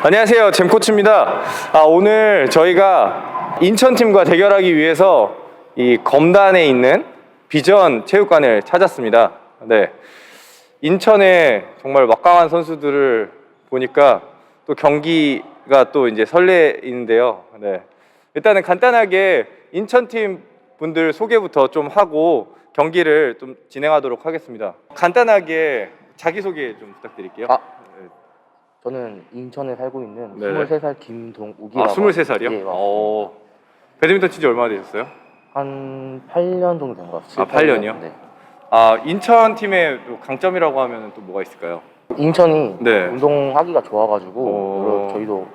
안녕하세요. 잼코치입니다. 아, 오늘 저희가 인천팀과 대결하기 위해서 이 검단에 있는 비전 체육관을 찾았습니다. 네. 인천에 정말 막강한 선수들을 보니까 또 경기가 또 이제 설레이는데요. 네. 일단은 간단하게 인천팀 분들 소개부터 좀 하고 경기를 좀 진행하도록 하겠습니다. 간단하게 자기소개 좀 부탁드릴게요. 아, 저는 인천에 살고 있는 네네. 23살 김동욱이라고 아, 23살이요? 예, 맞습니다. 어. 배드민턴 친지 얼마나 되셨어요? 한 8년 정도 된 것 같아요. 아, 8년 이요? 네. 아, 인천 팀의 또 강점이라고 하면 또 뭐가 있을까요? 인천이 네. 운동하기가 좋아가지고 어. 그리고 저희도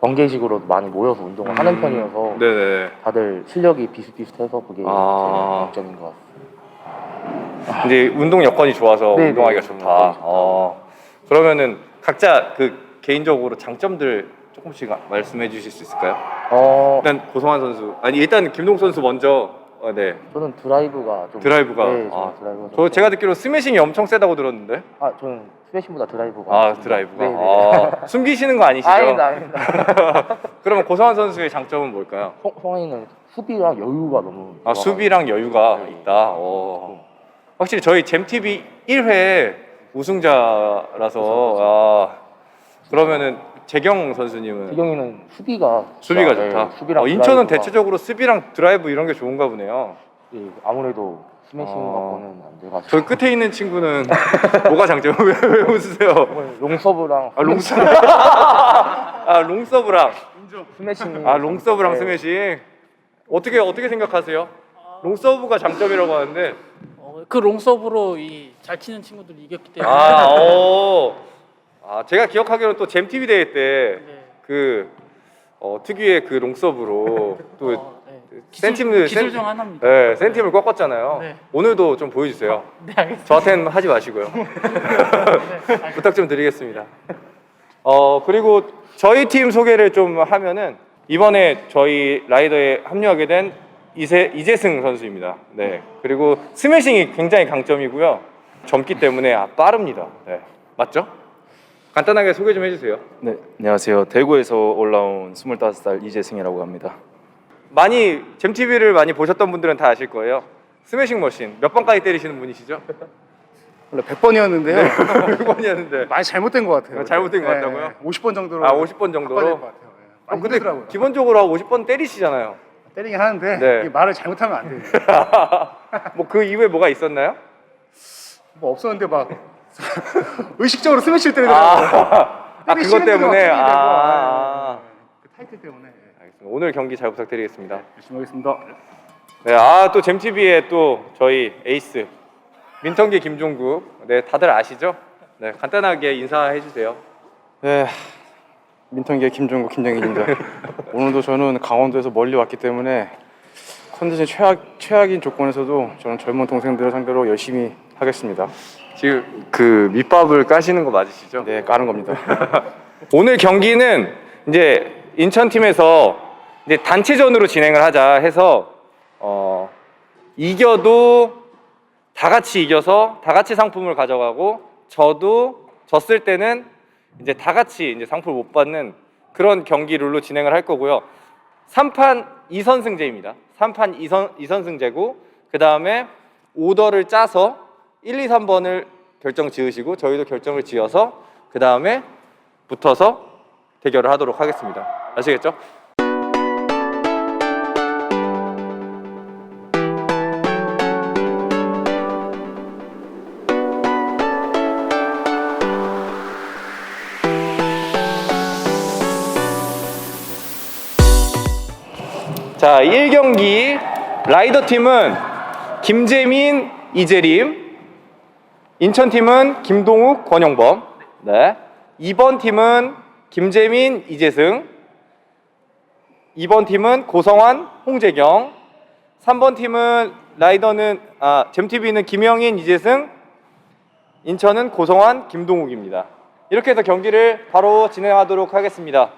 번개식으로 많이 모여서 운동을 하는 음, 편이어서 네네. 다들 실력이 비슷비슷해서 그게 아. 제 강점인 것 같습니다. 근데 운동 여건이 좋아서 네, 운동하기가 네, 좋다. 여건이 좋다. 어. 그러면은 각자 그 개인적으로 장점들 조금씩 말씀해 주실 수 있을까요? 어, 일단 고성환 선수. 아니 일단 김동 선수 먼저. 어, 네. 저는 드라이브가 좀 드라이브가. 네, 저는 아, 드라이브가 저 좀 제가 듣기로 스매싱이 엄청 세다고 들었는데. 아, 저는 스매싱보다 드라이브가 아, 좀- 드라이브가. 네, 네. 아, 숨기시는 거 아니시죠? 아닙니다, 아닙니다. 그러면 고성환 선수의 장점은 뭘까요? 송- 송환이는 수비랑 여유가 너무 아, 좋아가지고. 수비랑 여유가 네. 있다. 어. 확실히 저희 잼TV 1회 우승자라서 아, 그러면은 재경 선수님은 태경이는 수비가 수비가 진짜, 좋다. 네, 수비랑 어, 인천은 드라이브가- 대체적으로 수비랑 드라이브 이런 게 좋은가 보네요. 예, 아무래도 스매싱 어. 갖고는 안 돼가지고 저 끝에 있는 친구는 뭐가 장점? 왜, 왜 웃으세요? 오늘 롱서브랑 아, 롱서브. 아, 롱서브랑. 스매싱 아, 롱서브랑 네. 스매싱. 어떻게 어떻게 생각하세요? 롱서브가 장점이라고 하는데 어, 그 롱서브로 이 잘 치는 친구들이 이겼기 때문에 아, 어. 아, 제가 기억하기로는 또 잼TV 대회 때 네. 그 어, 특유의 그 롱서브로 또 어, 네. 센팀을 기술 센- 중 하나입니다. 네, 센팀을 꺾었잖아요. 네. 오늘도 좀 보여주세요. 네, 알겠습니다. 저한테는 하지 마시고요. 네, 부탁 좀 드리겠습니다. 어 그리고 저희 팀 소개를 좀 하면은 이번에 저희 라이더에 합류하게 된 이세, 이재승 선수입니다. 네 그리고 스매싱이 굉장히 강점이고요. 젊기 때문에 아, 빠릅니다. 네 맞죠? 간단하게 소개 좀 해주세요. 네, 안녕하세요. 대구에서 올라온 25살 이재승이라고 합니다. 많이 잼TV를 많이 보셨던 분들은 다 아실 거예요. 스매싱 머신 몇 번까지 때리시는 분이시죠? 원래 100번이었는데요. 몇 번이었는데 많이 잘못된 것 같아요. 잘못된 것 같다고요? 50번 정도로. 아 50번 바꿔야 정도로. 될것 같아요. 예. 아, 많이 근데 힘들더라고요. 기본적으로 50번 때리시잖아요. 때리긴 하는데 네. 이게 말을 잘못하면 안 돼요. 뭐 그 이후에 뭐가 있었나요? 뭐 없었는데 막 의식적으로 스매시를 때리더라고요. 아, 아 그것 때문에. 아, 예. 그 타이틀 때문에 예. 알겠습니다. 오늘 경기 잘 부탁드리겠습니다. 열심히 하겠습니다. 네, 아또 잼TV의 또 저희 에이스 민턴기 김종국, 네 다들 아시죠? 네 간단하게 인사해 주세요. 네, 민턴계 김종국 김정일입니다. 오늘도 저는 강원도에서 멀리 왔기 때문에 컨디션 최악 최악인 조건에서도 저는 젊은 동생들을 상대로 열심히 하겠습니다. 지금 그 밑밥을 까시는 거 맞으시죠? 네, 까는 겁니다. 오늘 경기는 이제 인천 팀에서 이제 단체전으로 진행을 하자 해서 어, 이겨도 다 같이 이겨서 다 같이 상품을 가져가고 저도 졌을 때는 이제 다 같이 이제 상품을 못 받는 그런 경기 룰로 진행을 할 거고요. 3판 2선승제입니다. 3판 2선, 2선승제고 그 다음에 오더를 짜서 1, 2, 3번을 결정 지으시고 저희도 결정을 지어서 그 다음에 붙어서 대결을 하도록 하겠습니다. 아시겠죠? 자, 1경기 라이더 팀은 김재민, 이재림, 인천 팀은 김동욱, 권영범. 네. 2번 팀은 김재민, 이재승. 2번 팀은 고성환, 홍재경. 3번 팀은 라이더는 아, 잼TV는 김영인, 이재승. 인천은 고성환, 김동욱입니다. 이렇게 해서 경기를 바로 진행하도록 하겠습니다.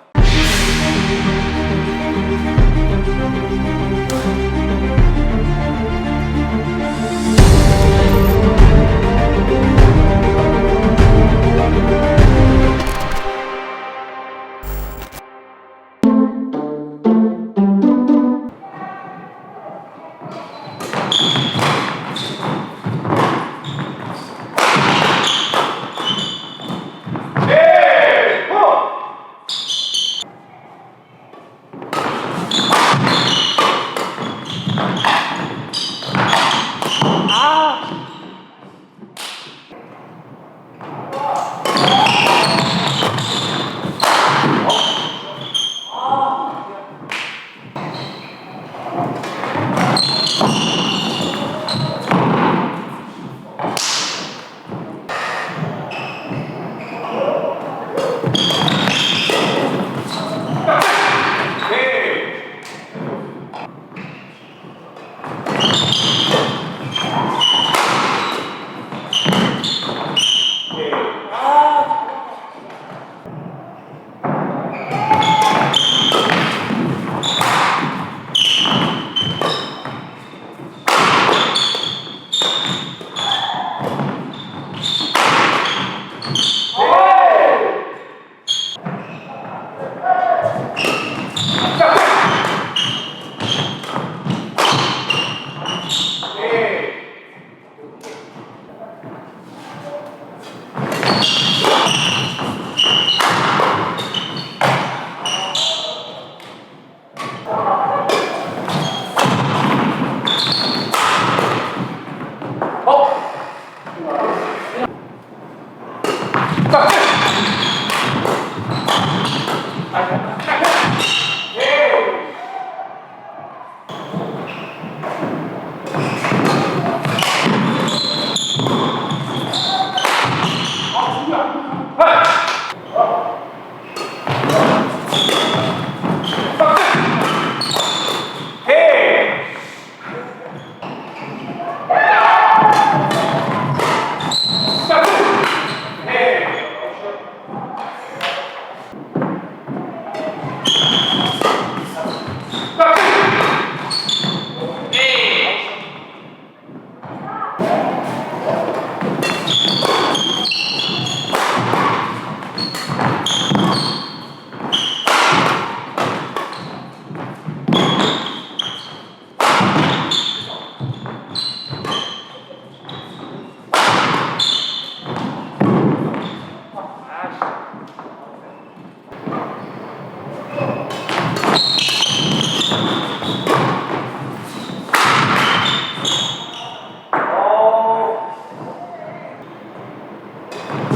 you